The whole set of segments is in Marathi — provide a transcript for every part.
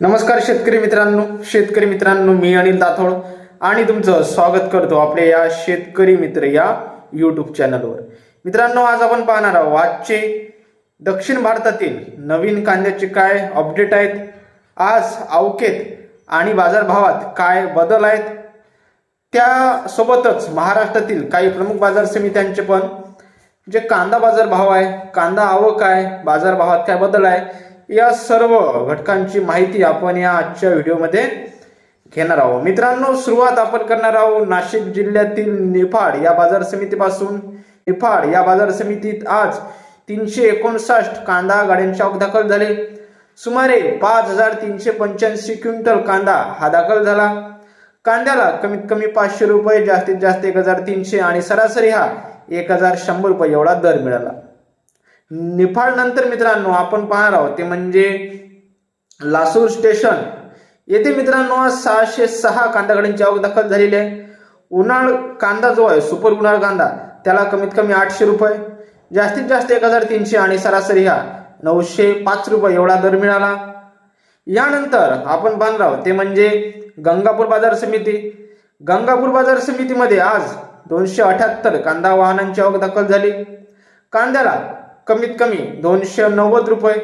नमस्कार शेतकरी मित्रांनो शेतकरी मित्रांनो मी अनिल दाथोड आणि तुमचं स्वागत करतो आपल्या या शेतकरी मित्र या यूट्यूब चॅनलवर मित्रांनो आज आपण पाहणार आहोत आजचे दक्षिण भारतातील नवीन कांद्याचे काय अपडेट आहेत आज अवकेत आणि बाजारभावात काय बदल आहेत त्यासोबतच महाराष्ट्रातील काही प्रमुख बाजार समित्यांचे पण जे कांदा बाजार भाव आहे कांदा आवक आहे बाजारभावात काय बदल आहे या सर्व घटकांची माहिती आपण या आजच्या व्हिडिओमध्ये घेणार आहोत. मित्रांनो सुरुवात आपण करणार आहोत नाशिक जिल्ह्यातील निफाड या बाजार समितीपासून. निफाड या बाजार समितीत आज तीनशे एकोणसाठ कांदा गाड्यांचे आवक दाखल झाले. सुमारे पाच हजार तीनशे पंच्याऐंशी क्विंटल कांदा हा दाखल झाला. कांद्याला कमीत कमी पाचशे रुपये जास्तीत जास्त एक हजार तीनशे आणि सरासरी हा एक हजार शंभर रुपये एवढा दर मिळाला. निफाड नंतर मित्रांनो आपण पाहणार आहोत ते म्हणजे लासूर स्टेशन. येथे मित्रांनो आज सहाशे सहा कांदा आवक दाखल झालेली आहे. उन्हाळ कांदा जो आहे सुपर उन्हाळ कांदा त्याला कमीत कमी आठशे रुपये. जास्तीत जास्त एक हजार तीनशे आणि सरासरी हा नऊशे पाच रुपये एवढा दर मिळाला. यानंतर आपण पाहणार आहोत ते म्हणजे गंगापूर बाजार समिती. गंगापूर बाजार समितीमध्ये आज दोनशे अठ्याहत्तर कांदा वाहनांची आवक दाखल झाली. कांद्याला कमीत कमी दोनशे नव्वद रुपये.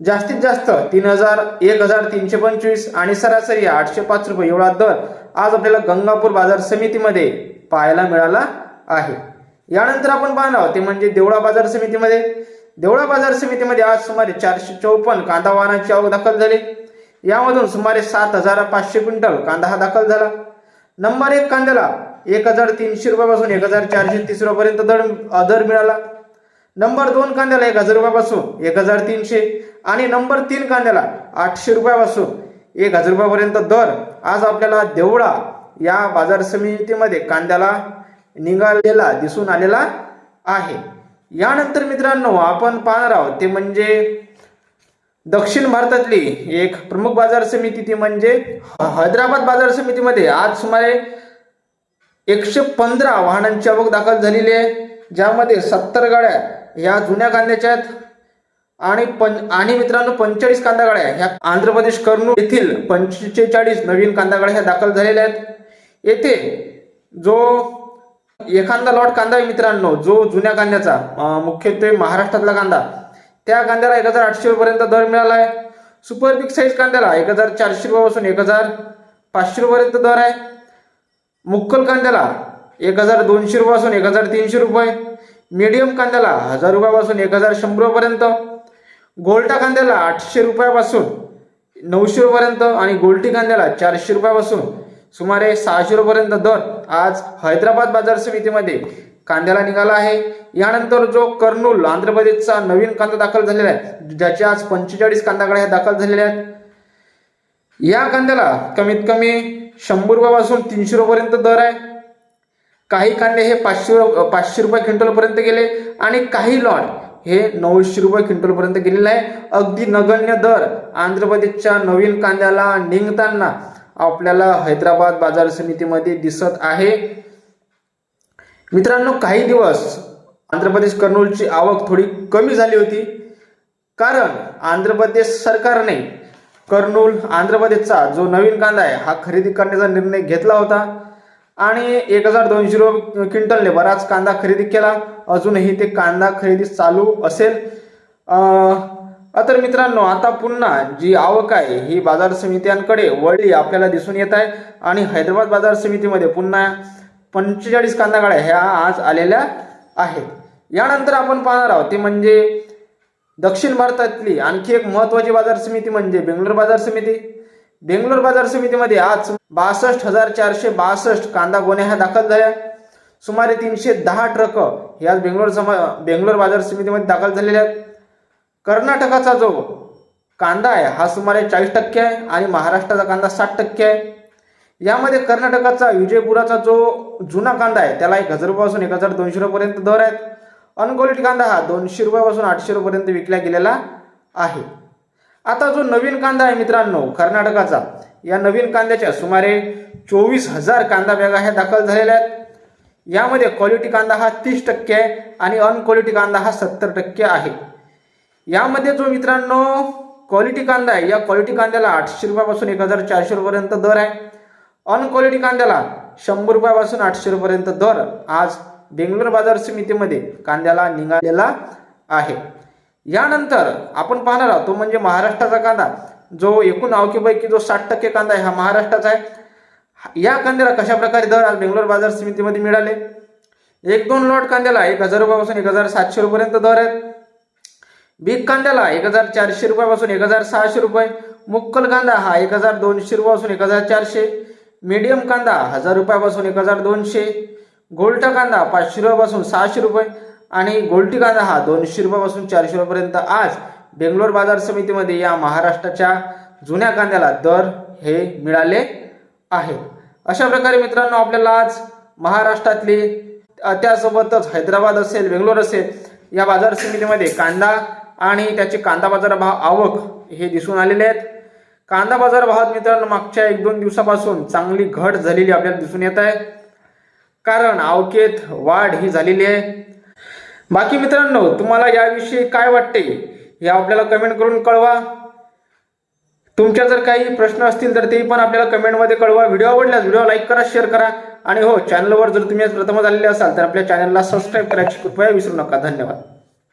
जास्तीत जास्त तीन हजार एक हजार तीनशे पंचवीस आणि सरासरी आठशे पाच रुपये एवढा दर आज आपल्याला गंगापूर बाजार समितीमध्ये पाहायला मिळाला आहे. यानंतर आपण पाहणार आहोत ते म्हणजे देवळा बाजार समितीमध्ये. देवळा बाजार समितीमध्ये आज सुमारे चारशे चौपन्न कांदा वाहनाची आवक दाखल झाली. यामधून सुमारे सात हजार पाचशे क्विंटल कांदा हा दाखल झाला. नंबर एक कांद्याला एक हजार तीनशे रुपयापासून एक हजार चारशे तीस रुपयापर्यंत दर दर मिळाला. नंबर दोन कांद्याला एक हजार रुपयापासून एक हजार तीनशे आणि नंबर तीन कांद्याला आठशे रुपयापासून एक हजार रुपयापर्यंत दर. आज आपल्याला देवळा या बाजार समितीमध्ये कांद्याला निघालेला दिसून आलेला आहे. यानंतर मित्रांनो आपण पाहणार आहोत ते म्हणजे दक्षिण भारतातली एक प्रमुख बाजार समिती ती म्हणजे हैदराबाद बाजार समितीमध्ये आज सुमारे एकशे पंधरा वाहनांची आवक दाखल झालेली आहे ज्यामध्ये सत्तर गाड्या ह्या जुन्या कांद्याच्या आहेत. आणि पं आणि मित्रांनो पंचेचाळीस कांदा गाड्या ह्या आंध्र प्रदेश कर्नूल येथील पंचेचाळीस नवीन कांदा गाड्या ह्या दाखल झालेल्या आहेत. येथे जो एखादा लॉट कांदा आहे मित्रांनो जो जुन्या कांद्याचा मुख्यत्वे महाराष्ट्रातला कांदा त्या कांद्याला एक हजार आठशे रुपयापर्यंत दर मिळाला आहे. सुपर बिग साईज कांद्याला एक हजार चारशे रुपयापासून एक हजार पाचशे रुपयापर्यंत दर आहे. मुक्कल कांद्याला एक हजार दोनशे रुपयापासून एक हजार तीनशे रुपये. मीडियम कांद्याला हजार रुपयापासून एक हजार शंभर रुपयापर्यंत गोल्टा कांद्याला आठशे रुपयापासून नऊशे रुपयापर्यंत आणि गोल्टी कांद्याला चारशे रुपयापासून सुमारे सहाशे रुपयापर्यंत दर आज हैदराबाद बाजार समितीमध्ये कांद्याला निघाला आहे. यानंतर जो कर्नूल आंध्र प्रदेशचा नवीन कांदा दाखल झालेला आहे ज्याचे आज पंचेचाळीस कांदाकडे दाखल झालेल्या आहेत. या कांद्याला कमीत कमी शंभर रुपयापासून तीनशे रुपयापर्यंत दर आहे. काही कांदे हे पाचशे पाचशे रुपये क्विंटलपर्यंत गेले आणि काही लॉट हे नऊशे रुपये क्विंटलपर्यंत गेलेले आहे. अगदी नगण्य दर आंध्र प्रदेशच्या नवीन कांद्याला निघताना आपल्याला हैदराबाद बाजार समितीमध्ये दिसत आहे. मित्रांनो काही दिवस आंध्र प्रदेश कर्नूलची आवक थोडी कमी झाली होती. कारण आंध्र प्रदेश सरकारने कर्नूल आंध्र प्रदेशचा जो नवीन कांदा आहे हा खरेदी करण्याचा निर्णय घेतला होता. आणि एक हजार दोनशे रुपये क्विंटलने बराच कांदा खरेदी केला. अजूनही ते कांदा खरेदी चालू असेल. तर मित्रांनो आता पुन्हा जी आवक आहे ही बाजार समित्यांकडे वळली आपल्याला दिसून येत आहे. आणि हैदराबाद बाजार समितीमध्ये पुन्हा पंचेचाळीस कांदा गाड्या ह्या आज आलेल्या आहेत. यानंतर आपण पाहणार आहोत ते म्हणजे दक्षिण भारतातली आणखी एक महत्वाची बाजार समिती म्हणजे बेंगलोर बाजार समिती. बेंगलोर बाजार समितीमध्ये आज बासष्ट हजार चारशे बासष्ट कांदा गोण्या ह्या दाखल झाल्या. सुमारे तीनशे दहा ट्रक हे आज बेंगलोर समा बेंगलोर बाजार समितीमध्ये दाखल झालेले आहेत. कर्नाटकाचा जो कांदा आहे हा सुमारे चाळीस टक्के आहे आणि महाराष्ट्राचा कांदा साठ टक्के आहे. यामध्ये कर्नाटकाचा विजयपुराचा जो जुना कांदा आहे त्याला एक हजार रुपयापासून एक हजार दोनशे रुपयापर्यंत दर आहेत. अनक्वालिटी कांदा हा दोनशे रुपयापासून आठशे रुपयापर्यंत विकला गेलेला आहे. आता जो नवीन कांदा आहे मित्रांनो कर्नाटकाचा या नवीन कांद्याच्या सुमारे चोवीस हजार कांदा बॅगा ह्या दाखल झालेल्या आहेत. यामध्ये क्वालिटी कांदा हा तीस टक्के आहे आणि अनक्वालिटी कांदा हा सत्तर टक्के आहे. यामध्ये जो मित्रांनो क्वालिटी कांदा आहे या क्वालिटी कांद्याला आठशे रुपयापासून एक हजार चारशे रुपयापर्यंत दर आहे. अनक्वालिटी कांद्याला शंभर रुपयापासून आठशे रुपयापर्यंत दर आज बेंगलोर बाजार समितीमध्ये कांद्याला निघालेला आहे. यानंतर आपण पाहणार आहोत तो म्हणजे महाराष्ट्राचा कांदा. जो एकूण आवकीपैकी जो साठ टक्के कांदा आहे हा महाराष्ट्राचा आहे. या कांद्याला कशा प्रकारे दर आज बेंगलोर बाजार समितीमध्ये मिळाले? एक दोन लॉट कांद्याला एक हजार रुपयापासून एक हजार सातशे रुपयापर्यंत दर आहेत. बीग कांद्याला एक हजार चारशे रुपयापासून एक हजार सहाशे रुपये. मुक्कल कांदा हा एक हजार दोनशे रुपयापासून एक हजार चारशे. मीडियम कांदा हजार रुपयापासून एक हजार दोनशे. गोल्टा कांदा पाचशे रुपयापासून सहाशे रुपये. आणि गोल्टी कांदा हा दोनशे रुपयापासून चारशे रुपयापर्यंत आज बेंगलोर बाजार समितीमध्ये या महाराष्ट्राच्या जुन्या कांद्याला दर हे मिळाले आहेत. अशा प्रकारे मित्रांनो आपल्याला आज महाराष्ट्रातली त्यासोबतच हैदराबाद असेल बेंगलोर असेल या बाजार समितीमध्ये कांदा आणि त्याचे कांदा बाजार भाव आवक हे दिसून आलेले आहेत. कांदा बाजार भावात मित्रांनो मागच्या एक दोन दिवसापासून चांगली घट झालेली आपल्याला दिसून येत आहे. कारण आवकेत वाढ ही झालेली आहे. बाकी मित्रांनो तुम्हाला याविषयी काय वाटते हे आपल्याला कमेंट करून कळवा. तुमच्या जर काही प्रश्न असतील तर तेही पण आपल्याला कमेंटमध्ये कळवा. व्हिडिओ आवडल्यास व्हिडिओ लाईक करा शेअर करा. आणि हो चॅनलवर जर तुम्ही आज प्रथमच आलेले असाल तर आपल्या चॅनलला सबस्क्राईब करायची कृपया विसरू नका. धन्यवाद.